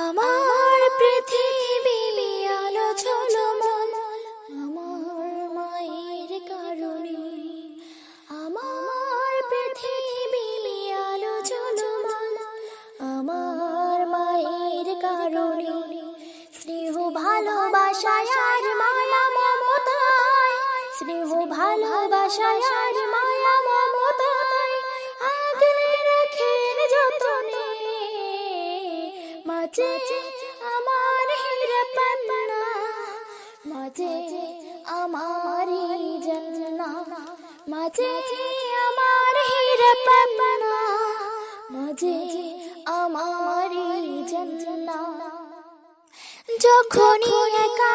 আমার পৃথিবী আলো ঝলমল আমার মায়ের কারণে। আমার পৃথিবী আলো ঝলমল আমার মায়ের কারণে। স্নেহ ভালোবাসায় আর মায়া মমতায়, স্নেহ ভালোবাসায় আর মায়া মাঝে আমার হিরে পান্না মজে আমার জন্না মজে আমার হিরে পান্না মজে আমার জন্না। যখনই একা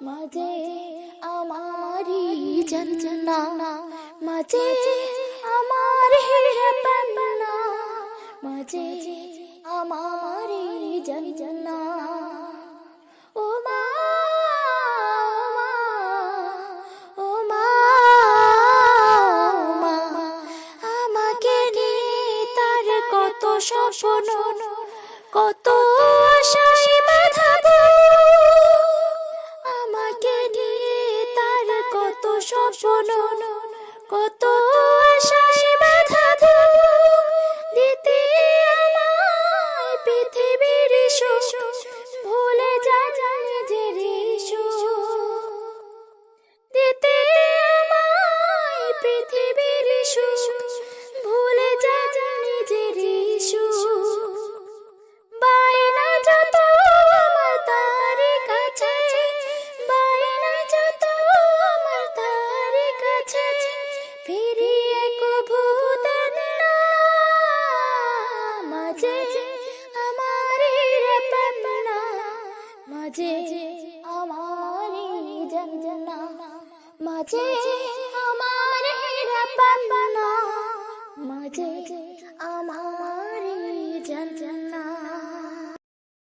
মাঝে আমারি জন্না মাঝে আমার হেরা পান্না মাঝে আমারি জন্না ও মা ও মা ও আমাকে তার কত স্বপ্ন কত সপন কত 马吉。马